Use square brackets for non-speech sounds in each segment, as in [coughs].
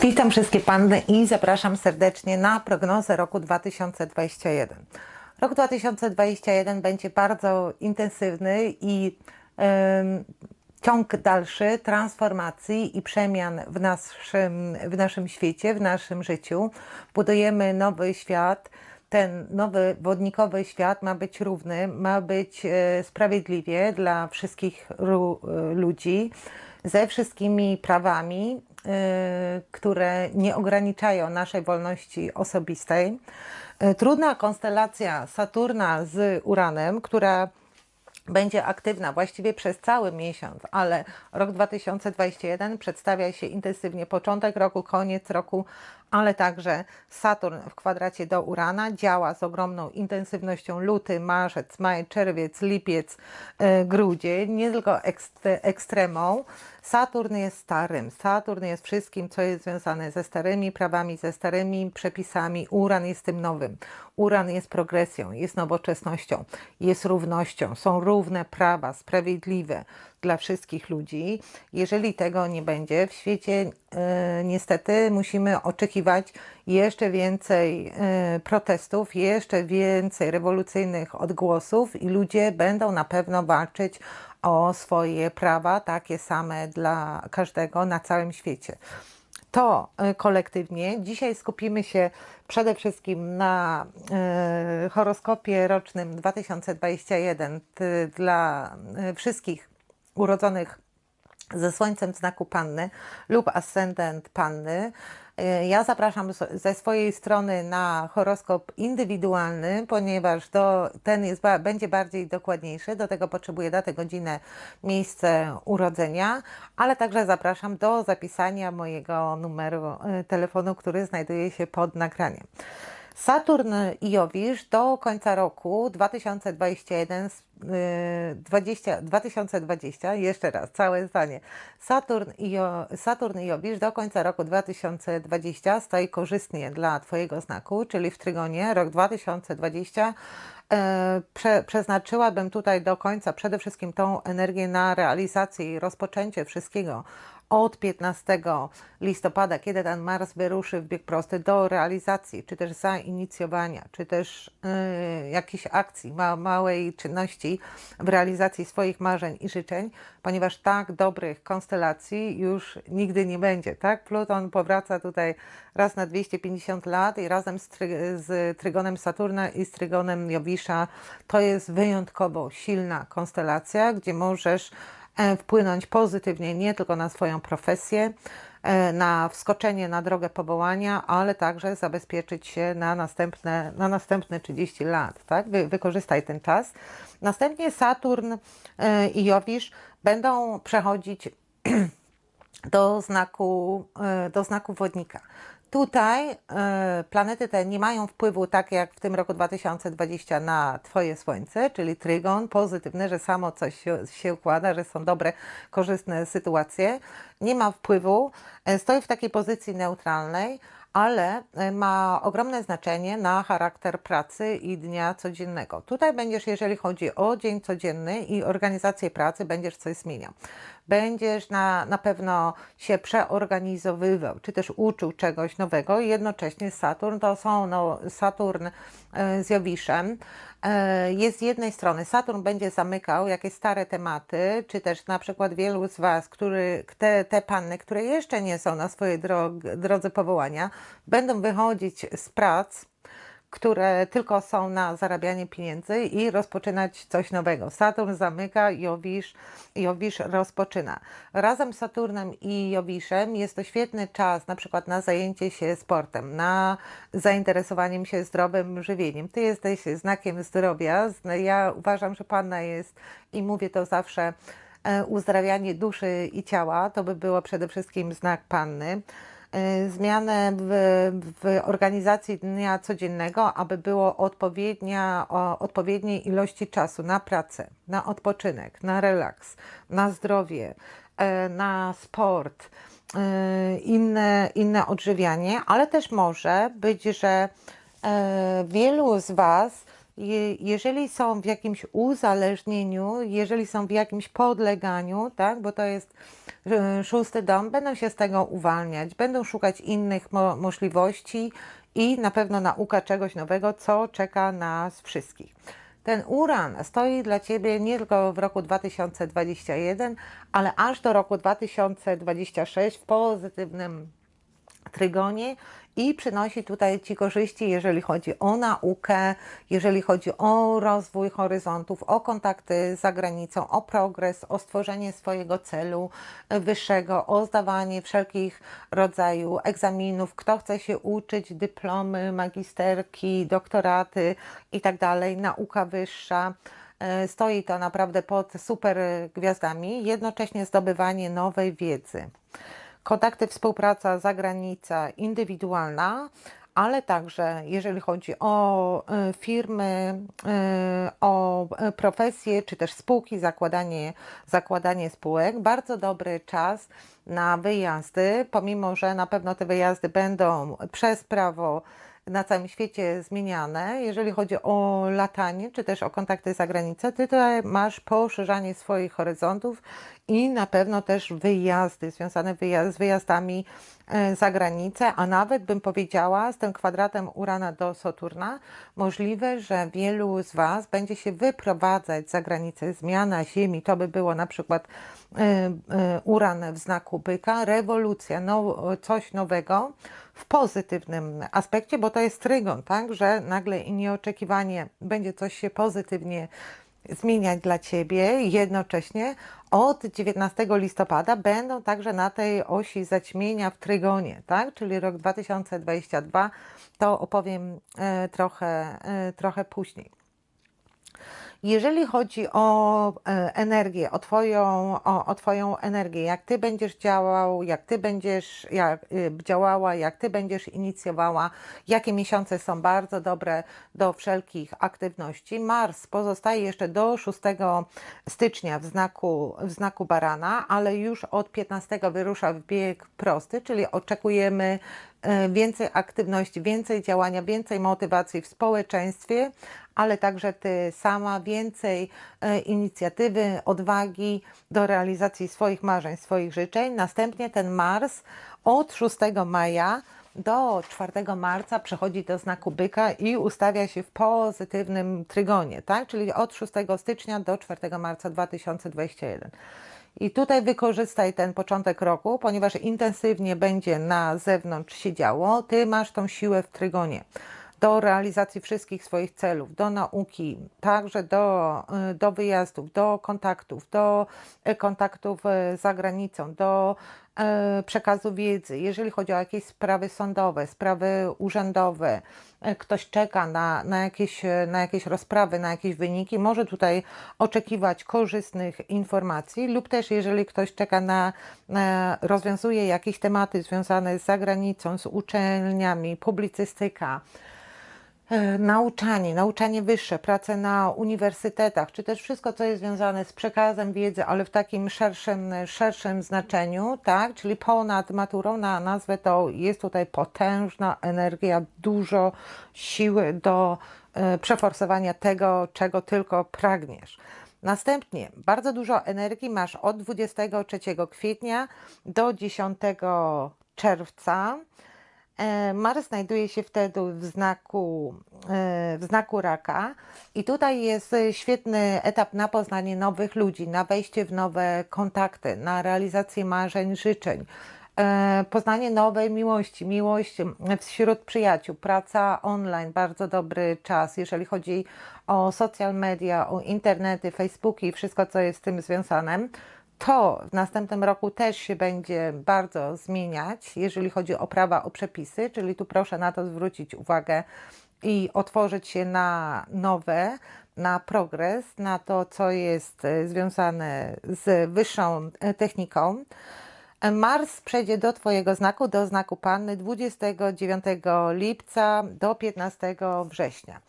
Witam wszystkie panny i zapraszam serdecznie na prognozę roku 2021. Rok 2021 będzie bardzo intensywny i em, ciąg dalszy transformacji i przemian w naszym, w naszym świecie, w naszym życiu. Budujemy nowy świat. Ten nowy wodnikowy świat ma być równy, ma być e, sprawiedliwie dla wszystkich e, ludzi, ze wszystkimi prawami, y, które nie ograniczają naszej wolności osobistej. Y, Trudna konstelacja Saturna z Uranem, która będzie aktywna właściwie przez cały miesiąc, ale rok 2021 przedstawia się intensywnie początek roku, koniec roku, ale także Saturn w kwadracie do Urana działa z ogromną intensywnością luty, marzec, maj, czerwiec, lipiec, e, grudzień, nie tylko ekst- ekstremą. Saturn jest starym, Saturn jest wszystkim, co jest związane ze starymi prawami, ze starymi przepisami. Uran jest tym nowym. Uran jest progresją, jest nowoczesnością, jest równością, są równe prawa, sprawiedliwe dla wszystkich ludzi. Jeżeli tego nie będzie w świecie, e, niestety musimy oczekiwać jeszcze więcej e, protestów, jeszcze więcej rewolucyjnych odgłosów i ludzie będą na pewno walczyć o swoje prawa, takie same dla każdego na całym świecie to e, kolektywnie. Dzisiaj skupimy się przede wszystkim na e, horoskopie rocznym 2021 t- dla e, wszystkich urodzonych ze Słońcem w znaku Panny lub ascendent Panny. E, Ja zapraszam ze swojej strony na horoskop indywidualny, ponieważ ten jest, będzie bardziej dokładniejszy. Do tego potrzebuję datę, godzinę, miejsce urodzenia, ale także zapraszam do zapisania mojego numeru e, telefonu, który znajduje się pod nagraniem. Saturn i Jowisz do końca roku 2021, s- y, 20, 2020, jeszcze raz, całe zdanie. Saturn i, Saturn i Jowisz do końca roku 2020 stoi korzystnie dla Twojego znaku, czyli w Trygonie rok 2020 e, prze, przeznaczyłabym tutaj do końca przede wszystkim tą energię na realizację i rozpoczęcie wszystkiego od 15 listopada, kiedy ten Mars wyruszy w bieg prosty do realizacji, czy też zainicjowania, czy też y, jakiejś akcji, ma, małej czynności w realizacji swoich marzeń i życzeń, ponieważ tak dobrych konstelacji już nigdy nie będzie. Tak? Pluton powraca tutaj raz na 250 lat i razem z, try, z trygonem Saturna i z trygonem Jowisza to jest wyjątkowo silna konstelacja, gdzie możesz wpłynąć pozytywnie nie tylko na swoją profesję, e, na wskoczenie na drogę powołania, ale także zabezpieczyć się na następne, na następne 30 lat. Tak? Wy, wykorzystaj ten czas. Następnie Saturn e, i Jowisz będą przechodzić [clears throat] do znaku, e, do znaku wodnika. Tutaj e, planety te nie mają wpływu, tak jak w tym roku 2020, na Twoje Słońce, czyli trygon, pozytywny, że samo coś się, się układa, że są dobre, korzystne sytuacje. Nie ma wpływu, e, stoi w takiej pozycji neutralnej, ale e, ma ogromne znaczenie na charakter pracy i dnia codziennego. Tutaj będziesz, jeżeli chodzi o dzień codzienny i organizację pracy, będziesz coś zmieniał. Będziesz na, na pewno się przeorganizowywał, czy też uczył czegoś nowego. i Jednocześnie Saturn to są no, Saturn e, z Jowiszem. E, Jest z jednej strony Saturn będzie zamykał jakieś stare tematy, czy też na przykład wielu z Was, który, te, te panny, które jeszcze nie są na swojej drog, drodze powołania, będą wychodzić z prac, które tylko są na zarabianie pieniędzy i rozpoczynać coś nowego. Saturn zamyka, Jowisz, Jowisz rozpoczyna. Razem z Saturnem i Jowiszem jest to świetny czas na przykład na zajęcie się sportem, na zainteresowaniem się zdrowym żywieniem. Ty jesteś znakiem zdrowia. Ja uważam, że Panna jest i mówię to zawsze e, uzdrawianie duszy i ciała. To by było przede wszystkim znak Panny zmianę w, w organizacji dnia codziennego, aby było odpowiednia, o, odpowiedniej ilości czasu na pracę, na odpoczynek, na relaks, na zdrowie, e, na sport, e, inne, inne odżywianie, ale też może być, że wielu z Was jeżeli są w jakimś uzależnieniu, jeżeli są w jakimś podleganiu, tak, bo to jest e, szósty dom, będą się z tego uwalniać, będą szukać innych mo możliwości i na pewno nauka czegoś nowego, co czeka nas wszystkich. Ten uran stoi dla Ciebie nie tylko w roku 2021, ale aż do roku 2026 w pozytywnym trygonie i przynosi tutaj Ci korzyści, jeżeli chodzi o naukę, jeżeli chodzi o rozwój horyzontów, o kontakty z zagranicą, o progres, o stworzenie swojego celu wyższego, o zdawanie wszelkich rodzajów egzaminów, kto chce się uczyć, dyplomy, magisterki, doktoraty i tak nauka wyższa. E, Stoi to naprawdę pod super gwiazdami, jednocześnie zdobywanie nowej wiedzy kontakty, współpraca, zagranica indywidualna, ale także jeżeli chodzi o e, firmy, e, o profesje, czy też spółki, zakładanie, zakładanie spółek, bardzo dobry czas na wyjazdy, pomimo że na pewno te wyjazdy będą przez prawo na całym świecie zmieniane, jeżeli chodzi o latanie, czy też o kontakty za granicą, ty tutaj masz poszerzanie swoich horyzontów i na pewno też wyjazdy związane z wyjazdami e, za granicę, a nawet bym powiedziała z tym kwadratem Urana do Saturna, możliwe, że wielu z Was będzie się wyprowadzać za granicę, zmiana Ziemi, to by było na przykład e, e, Uran w znaku byka, rewolucja, no, coś nowego w pozytywnym aspekcie, bo to jest trygon, tak, że nagle i nieoczekiwanie będzie coś się pozytywnie zmieniać dla Ciebie. Jednocześnie od 19 listopada będą także na tej osi zaćmienia w Trygonie, tak? czyli rok 2022. To opowiem e, trochę, e, trochę później. Jeżeli chodzi o e, energię, o twoją, o, o twoją energię, jak Ty będziesz działał, jak Ty będziesz jak, y, działała, jak Ty będziesz inicjowała, jakie miesiące są bardzo dobre do wszelkich aktywności. Mars pozostaje jeszcze do 6 stycznia w znaku, w znaku barana, ale już od 15 wyrusza w bieg prosty, czyli oczekujemy więcej aktywności, więcej działania, więcej motywacji w społeczeństwie, ale także ty sama więcej e, inicjatywy, odwagi do realizacji swoich marzeń, swoich życzeń. Następnie ten Mars od 6 maja do 4 marca przechodzi do znaku byka i ustawia się w pozytywnym trygonie, tak? czyli od 6 stycznia do 4 marca 2021. I tutaj wykorzystaj ten początek roku, ponieważ intensywnie będzie na zewnątrz się działo. Ty masz tą siłę w trygonie do realizacji wszystkich swoich celów, do nauki, także do, y, do wyjazdów, do kontaktów, do e, kontaktów e, za granicą, do przekazu wiedzy, jeżeli chodzi o jakieś sprawy sądowe, sprawy urzędowe, ktoś czeka na, na, jakieś, na jakieś rozprawy, na jakieś wyniki, może tutaj oczekiwać korzystnych informacji, lub też jeżeli ktoś czeka na, na rozwiązuje jakieś tematy związane z zagranicą, z uczelniami, publicystyka, E, nauczanie, nauczanie wyższe, pracę na uniwersytetach, czy też wszystko, co jest związane z przekazem wiedzy, ale w takim szerszym, szerszym znaczeniu, tak, czyli ponad maturą, na nazwę to jest tutaj potężna energia, dużo siły do e, przeforsowania tego, czego tylko pragniesz. Następnie bardzo dużo energii masz od 23 kwietnia do 10 czerwca. E, Mars znajduje się wtedy w znaku, e, w znaku raka i tutaj jest świetny etap na poznanie nowych ludzi, na wejście w nowe kontakty, na realizację marzeń, życzeń, e, poznanie nowej miłości, miłość wśród przyjaciół, praca online, bardzo dobry czas, jeżeli chodzi o social media, o internety, Facebooki i wszystko, co jest z tym związane to w następnym roku też się będzie bardzo zmieniać, jeżeli chodzi o prawa, o przepisy, czyli tu proszę na to zwrócić uwagę i otworzyć się na nowe, na progres, na to, co jest e, związane z wyższą e, techniką. Mars przejdzie do Twojego znaku, do znaku Panny 29 lipca do 15 września.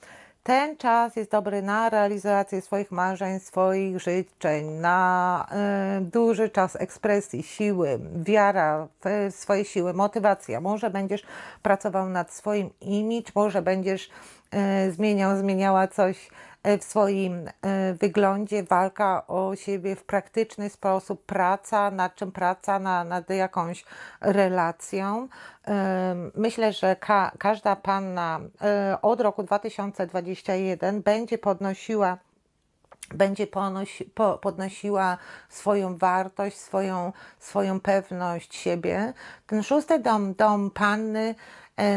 Ten czas jest dobry na realizację swoich marzeń, swoich życzeń, na y, duży czas ekspresji, siły, wiara w swoje siły, motywacja. Może będziesz pracował nad swoim image, może będziesz e, zmieniał, zmieniała coś w swoim e, wyglądzie, walka o siebie w praktyczny sposób, praca, nad czym praca, na, nad jakąś relacją. E, Myślę, że ka każda panna e, od roku 2021 będzie podnosiła będzie ponosi, po, podnosiła swoją wartość, swoją, swoją pewność siebie. Ten szósty dom, dom panny, e,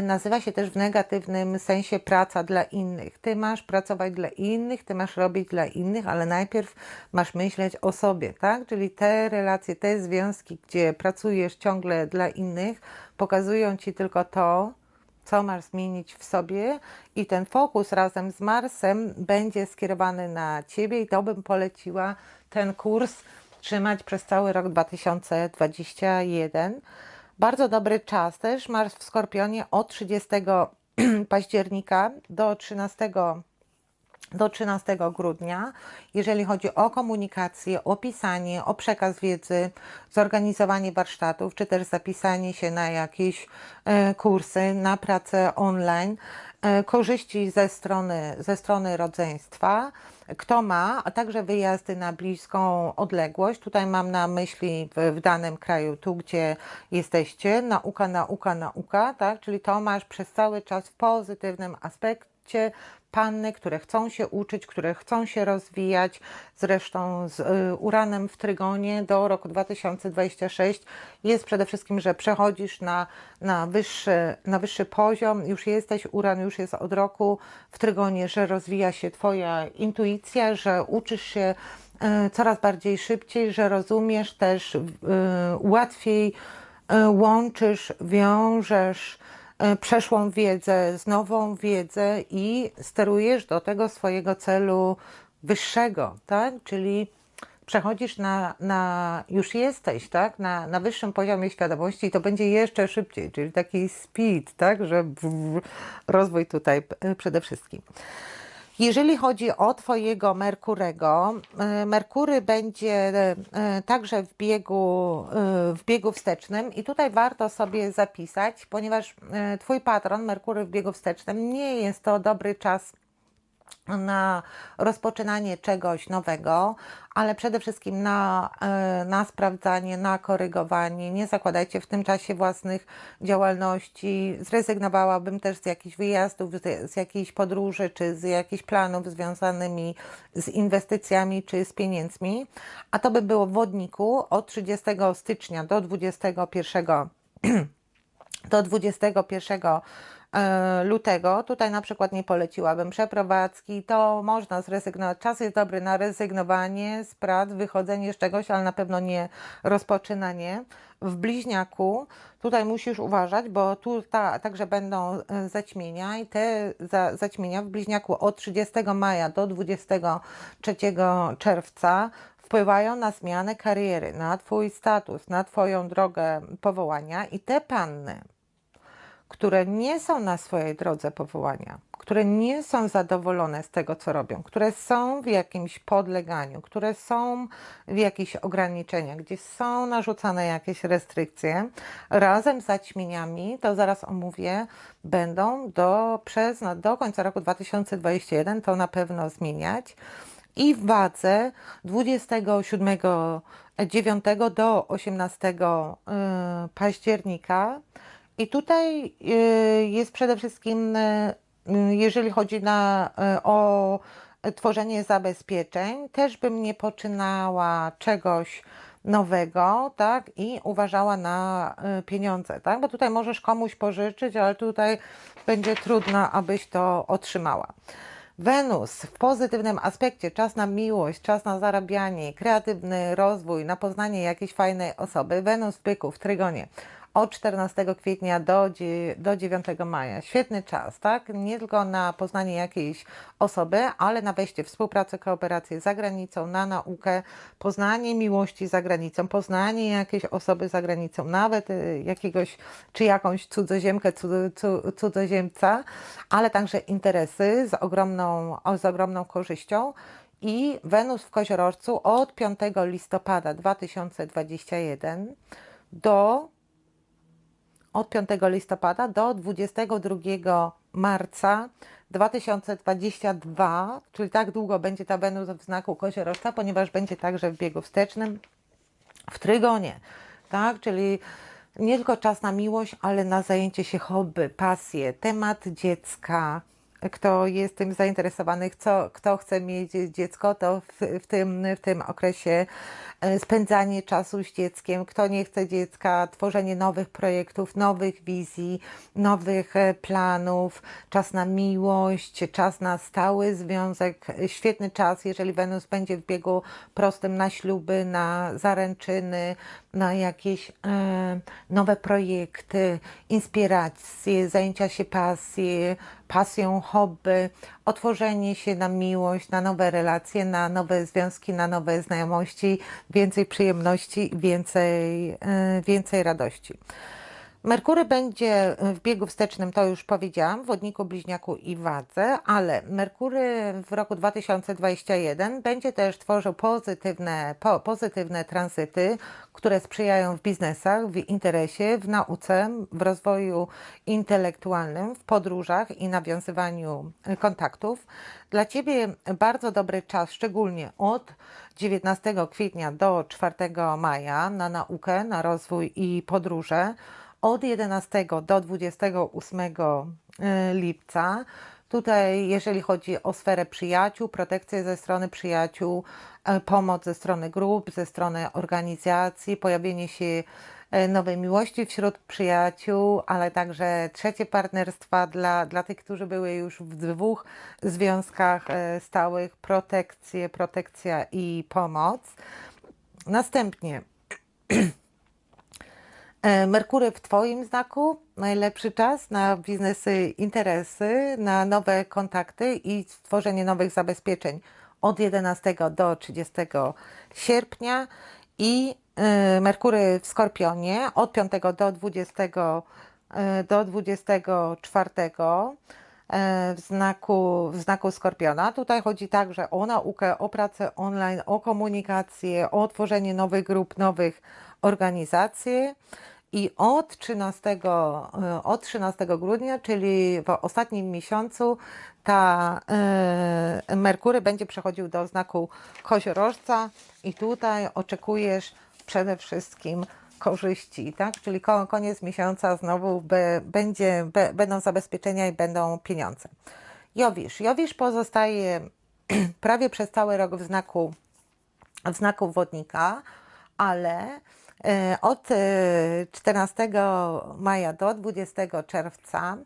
nazywa się też w negatywnym sensie praca dla innych. Ty masz pracować dla innych, ty masz robić dla innych, ale najpierw masz myśleć o sobie, tak? Czyli te relacje, te związki, gdzie pracujesz ciągle dla innych, pokazują ci tylko to, co masz zmienić w sobie i ten fokus razem z Marsem będzie skierowany na Ciebie i to bym poleciła ten kurs trzymać przez cały rok 2021. Bardzo dobry czas też, Mars w Skorpionie od 30 [clears throat] października do 13 do 13 grudnia, jeżeli chodzi o komunikację, o pisanie, o przekaz wiedzy, zorganizowanie warsztatów, czy też zapisanie się na jakieś e, kursy, na pracę online, korzyści ze strony, ze strony rodzeństwa, kto ma, a także wyjazdy na bliską odległość. Tutaj mam na myśli w, w danym kraju, tu gdzie jesteście, nauka, nauka, nauka, tak? Czyli to masz przez cały czas w pozytywnym aspekcie panny, które chcą się uczyć, które chcą się rozwijać. Zresztą z y, Uranem w Trygonie do roku 2026 jest przede wszystkim, że przechodzisz na, na, wyższy, na wyższy poziom, już jesteś, Uran już jest od roku w Trygonie, że rozwija się Twoja intuicja, że uczysz się y, coraz bardziej szybciej, że rozumiesz też y, łatwiej, łączysz, wiążesz przeszłą wiedzę z nową wiedzę i sterujesz do tego swojego celu wyższego, tak? Czyli przechodzisz na, na już jesteś, tak? Na, na wyższym poziomie świadomości i to będzie jeszcze szybciej, czyli taki speed, tak? Że rozwój tutaj e, przede wszystkim. Jeżeli chodzi o Twojego Merkurego, e, Merkury będzie e, także w biegu, e, w biegu wstecznym i tutaj warto sobie zapisać, ponieważ Twój patron, Merkury w biegu wstecznym, nie jest to dobry czas na rozpoczynanie czegoś nowego, ale przede wszystkim na, e, na sprawdzanie, na korygowanie. Nie zakładajcie w tym czasie własnych działalności. Zrezygnowałabym też z jakichś wyjazdów, z, jakiejś podróży, czy z jakichś planów związanymi z inwestycjami, czy z pieniędzmi. A to by było w wodniku od 30 stycznia do 21 [clears throat] do 21 e, lutego. Tutaj na przykład nie poleciłabym przeprowadzki, to można zrezygnować. Czas jest dobry na rezygnowanie z prac, wychodzenie z czegoś, ale na pewno nie rozpoczynanie. W bliźniaku tutaj musisz uważać, bo tu ta, także będą e, zaćmienia i te za, zaćmienia w bliźniaku od 30 maja do 23 czerwca wpływają na zmianę kariery, na Twój status, na Twoją drogę powołania i te panny, które nie są na swojej drodze powołania, które nie są zadowolone z tego, co robią, które są w jakimś podleganiu, które są w jakichś ograniczeniach, gdzie są narzucane jakieś restrykcje, razem z zaćmieniami, to zaraz omówię, będą do, przez, no, do końca roku 2021 to na pewno zmieniać. I w wadze 27 9 do 18 y, października i tutaj y, jest przede wszystkim, y, jeżeli chodzi na, y, o tworzenie zabezpieczeń, też bym nie poczynała czegoś nowego, tak, i uważała na pieniądze, tak, bo tutaj możesz komuś pożyczyć, ale tutaj będzie trudno, abyś to otrzymała. Wenus w pozytywnym aspekcie, czas na miłość, czas na zarabianie, kreatywny rozwój, na poznanie jakiejś fajnej osoby. Wenus w byku w Trygonie od 14 kwietnia do, do 9 maja. Świetny czas, tak? Nie tylko na poznanie jakiejś osoby, ale na wejście w współpracę, kooperację za granicą, na naukę, poznanie miłości za granicą, poznanie jakiejś osoby za granicą, nawet y, jakiegoś czy jakąś cudzoziemkę, cudzoziemca, ale także interesy z ogromną, z ogromną korzyścią i Wenus w Koziorożcu od 5 listopada 2021 do od 5 listopada do 22 marca 2022, czyli tak długo będzie ta Wenus w znaku koziorożca, ponieważ będzie także w biegu wstecznym w trygonie, tak? Czyli nie tylko czas na miłość, ale na zajęcie się hobby, pasję, temat dziecka. Kto jest tym zainteresowany, kto, kto chce mieć dziecko, to w, w, tym, w tym okresie spędzanie czasu z dzieckiem. Kto nie chce dziecka, tworzenie nowych projektów, nowych wizji, nowych e, planów, czas na miłość, czas na stały związek. Świetny czas, jeżeli Wenus będzie w biegu prostym na śluby, na zaręczyny, na jakieś e, nowe projekty, inspiracje, zajęcia się pasji, pasją, hobby, otworzenie się na miłość, na nowe relacje, na nowe związki, na nowe znajomości, więcej przyjemności, więcej, e, więcej radości. Merkury będzie w biegu wstecznym, to już powiedziałam, w wodniku, bliźniaku i wadze, ale Merkury w roku 2021 będzie też tworzył pozytywne, po, pozytywne tranzyty, które sprzyjają w biznesach, w interesie, w nauce, w rozwoju intelektualnym, w podróżach i nawiązywaniu kontaktów. Dla Ciebie bardzo dobry czas, szczególnie od 19 kwietnia do 4 maja na naukę, na rozwój i podróże od 11 do 28 e, lipca. Tutaj, jeżeli chodzi o sferę przyjaciół, protekcję ze strony przyjaciół, e, pomoc ze strony grup, ze strony organizacji, pojawienie się e, nowej miłości wśród przyjaciół, ale także trzecie partnerstwa dla, dla tych, którzy były już w dwóch związkach stałych, protekcje, protekcja i pomoc. Następnie [clears throat] Merkury w Twoim znaku, najlepszy czas na biznesy, interesy, na nowe kontakty i stworzenie nowych zabezpieczeń od 11 do 30 sierpnia i e, Merkury w Skorpionie od 5 do 20 e, do 24 w znaku, w znaku Skorpiona. Tutaj chodzi także o naukę, o pracę online, o komunikację, o tworzenie nowych grup, nowych organizacji. I od 13, e, od 13 grudnia, czyli w ostatnim miesiącu, ta y, Merkury będzie przechodził do znaku koziorożca i tutaj oczekujesz przede wszystkim korzyści, tak? Czyli koniec miesiąca znowu be, będzie, be, będą zabezpieczenia i będą pieniądze. Jowisz. Jowisz pozostaje [clears throat] prawie przez cały rok w znaku, w znaku wodnika, ale E, od 14 e, maja do 20 czerwca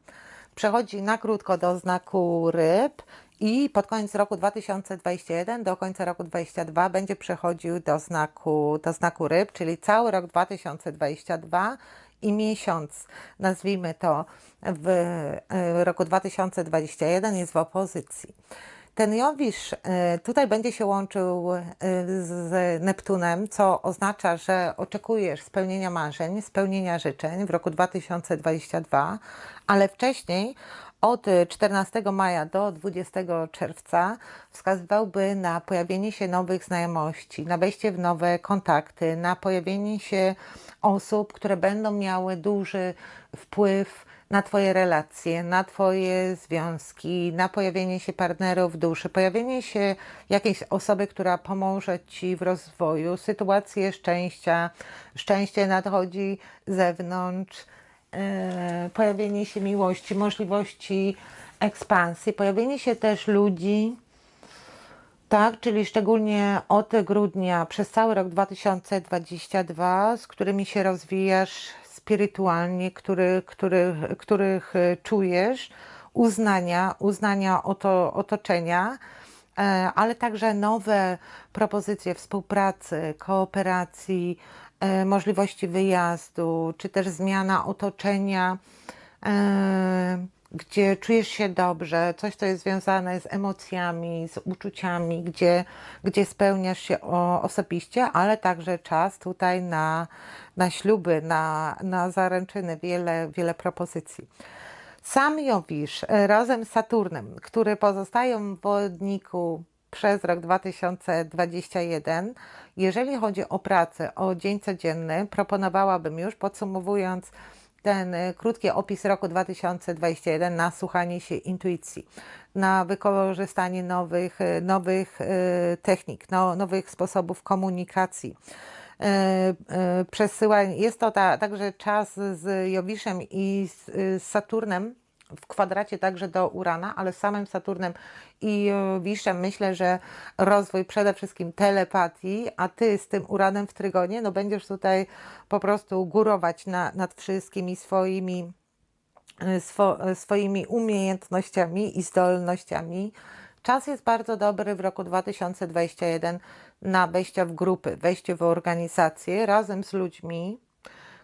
przechodzi na krótko do znaku ryb i pod koniec roku 2021 do końca roku 2022 będzie przechodził do znaku, do znaku ryb, czyli cały rok 2022 i miesiąc, nazwijmy to, w e, roku 2021 jest w opozycji. Ten Jowisz e, tutaj będzie się łączył e, z Neptunem, co oznacza, że oczekujesz spełnienia marzeń, spełnienia życzeń w roku 2022, ale wcześniej od 14 maja do 20 czerwca wskazywałby na pojawienie się nowych znajomości, na wejście w nowe kontakty, na pojawienie się osób, które będą miały duży wpływ na Twoje relacje, na Twoje związki, na pojawienie się partnerów duszy, pojawienie się jakiejś osoby, która pomoże Ci w rozwoju, sytuacje szczęścia, szczęście nadchodzi z zewnątrz, yy, pojawienie się miłości, możliwości ekspansji, pojawienie się też ludzi, tak, czyli szczególnie od grudnia przez cały rok 2022, z którymi się rozwijasz, spirytualnie, który, który, których e, czujesz, uznania, uznania oto, otoczenia, e, ale także nowe propozycje współpracy, kooperacji, e, możliwości wyjazdu, czy też zmiana otoczenia, gdzie czujesz się dobrze, coś, co jest związane z emocjami, z uczuciami, gdzie, gdzie spełniasz się osobiście, ale także czas tutaj na, na śluby, na, na zaręczyny, wiele, wiele propozycji. Sam Jowisz e, razem z Saturnem, który pozostają w wodniku przez rok 2021, jeżeli chodzi o pracę, o dzień codzienny, proponowałabym już podsumowując ten y, krótki opis roku 2021 na słuchanie się intuicji, na wykorzystanie nowych, y, nowych y, technik, no, nowych sposobów komunikacji. Przesyłanie, jest to ta, także czas z Jowiszem i z Saturnem w kwadracie także do Urana, ale samym Saturnem i Wiszem myślę, że rozwój przede wszystkim telepatii, a ty z tym Uranem w Trygonie, no będziesz tutaj po prostu górować na, nad wszystkimi swoimi, swo, swoimi umiejętnościami i zdolnościami. Czas jest bardzo dobry w roku 2021 na wejście w grupy, wejście w organizację razem z ludźmi,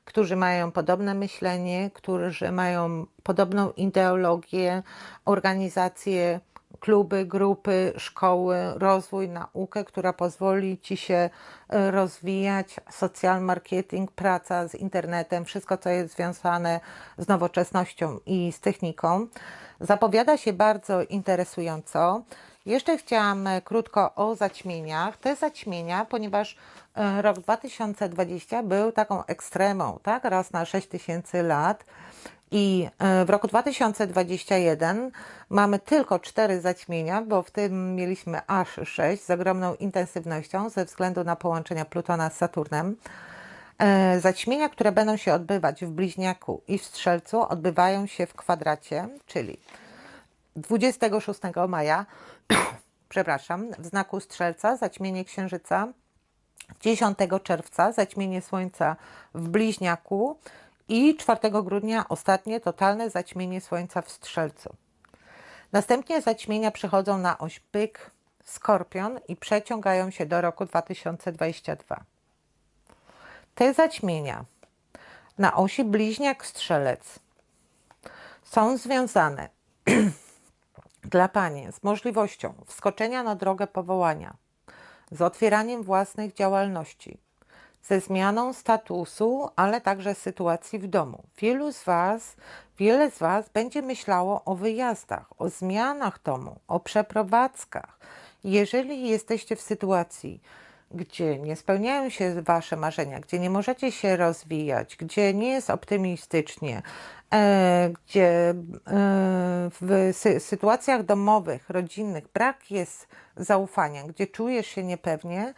którzy mają podobne myślenie, którzy mają podobną ideologię, organizację, kluby, grupy, szkoły, rozwój, naukę, która pozwoli Ci się e, rozwijać, social marketing, praca z internetem, wszystko co jest związane z nowoczesnością i z techniką. Zapowiada się bardzo interesująco. Jeszcze chciałam e, krótko o zaćmieniach. Te zaćmienia, ponieważ e, rok 2020 był taką ekstremą, tak? Raz na 6000 lat. I e, w roku 2021 mamy tylko cztery zaćmienia, bo w tym mieliśmy aż sześć z ogromną intensywnością ze względu na połączenia Plutona z Saturnem. Zaćmienia, które będą się odbywać w Bliźniaku i w Strzelcu, odbywają się w kwadracie, czyli 26 maja, [coughs] przepraszam, w znaku Strzelca zaćmienie Księżyca, 10 czerwca zaćmienie Słońca w Bliźniaku i 4 grudnia ostatnie totalne zaćmienie Słońca w Strzelcu. Następnie zaćmienia przychodzą na oś Byk, Skorpion i przeciągają się do roku 2022. Te zaćmienia na osi Bliźniak-Strzelec są związane dla Pani z możliwością wskoczenia na drogę powołania, z otwieraniem własnych działalności, ze zmianą statusu, ale także sytuacji w domu. Wielu z Was, wiele z Was będzie myślało o wyjazdach, o zmianach domu, o przeprowadzkach. Jeżeli jesteście w sytuacji, gdzie nie spełniają się Wasze marzenia, gdzie nie możecie się rozwijać, gdzie nie jest optymistycznie, e, gdzie e, w sytuacjach domowych, rodzinnych brak jest zaufania, gdzie czujesz się niepewnie,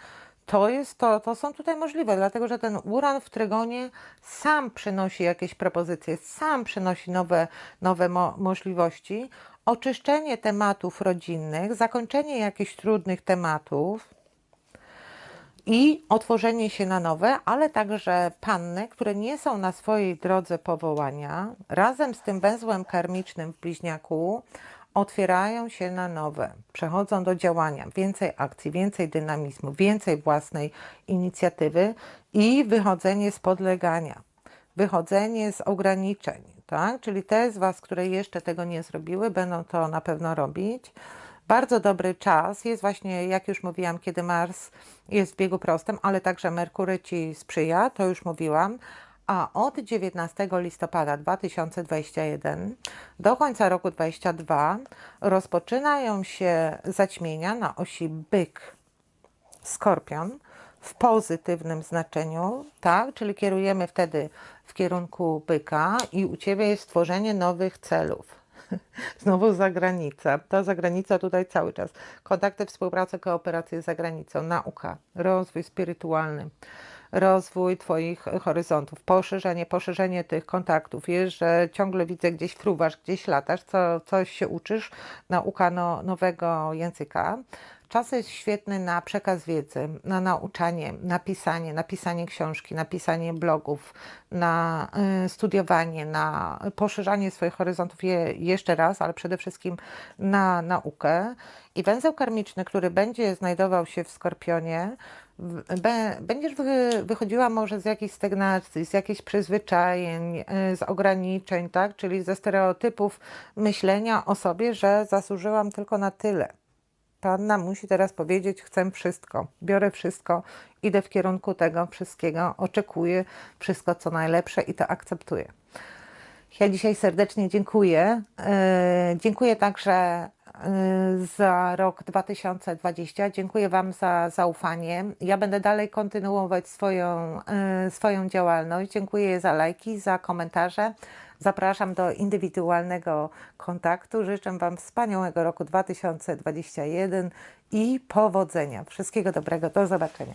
to, jest to, to są tutaj możliwe, dlatego że ten uran w trygonie sam przynosi jakieś propozycje, sam przynosi nowe, nowe mo możliwości. Oczyszczenie tematów rodzinnych, zakończenie jakichś trudnych tematów, i otworzenie się na nowe, ale także panny, które nie są na swojej drodze powołania, razem z tym węzłem karmicznym w bliźniaku, otwierają się na nowe, przechodzą do działania, więcej akcji, więcej dynamizmu, więcej własnej inicjatywy i wychodzenie z podlegania, wychodzenie z ograniczeń, tak? Czyli te z Was, które jeszcze tego nie zrobiły, będą to na pewno robić. Bardzo dobry czas jest właśnie, jak już mówiłam, kiedy Mars jest w biegu prostym, ale także Merkury Ci sprzyja, to już mówiłam. A od 19 listopada 2021 do końca roku 2022 rozpoczynają się zaćmienia na osi byk skorpion w pozytywnym znaczeniu, tak? Czyli kierujemy wtedy w kierunku byka i u Ciebie jest tworzenie nowych celów [laughs] Znowu zagranica. Ta zagranica tutaj cały czas. Kontakty, współpraca, kooperacje z zagranicą, nauka, rozwój spirytualny, rozwój Twoich horyzontów, poszerzenie, poszerzenie tych kontaktów. Wiesz, że ciągle widzę gdzieś fruwasz, gdzieś latasz, co, coś się uczysz, nauka no, nowego języka. Czas jest świetny na przekaz wiedzy, na nauczanie, na pisanie, na pisanie książki, na pisanie blogów, na y, studiowanie, na poszerzanie swoich horyzontów je, jeszcze raz, ale przede wszystkim na naukę. I węzeł karmiczny, który będzie znajdował się w Skorpionie, będziesz wychodziła może z jakiejś stagnacji, z jakichś przyzwyczajeń, y, z ograniczeń, tak? czyli ze stereotypów myślenia o sobie, że zasłużyłam tylko na tyle panna musi teraz powiedzieć: Chcę wszystko, biorę wszystko, idę w kierunku tego wszystkiego, oczekuję wszystko, co najlepsze i to akceptuję. Ja dzisiaj serdecznie dziękuję. Yy, dziękuję także y, za rok 2020. Dziękuję Wam za zaufanie. Ja będę dalej kontynuować swoją, y, swoją działalność. Dziękuję za lajki, za komentarze. Zapraszam do indywidualnego kontaktu. Życzę Wam wspaniałego roku 2021 i powodzenia. Wszystkiego dobrego. Do zobaczenia.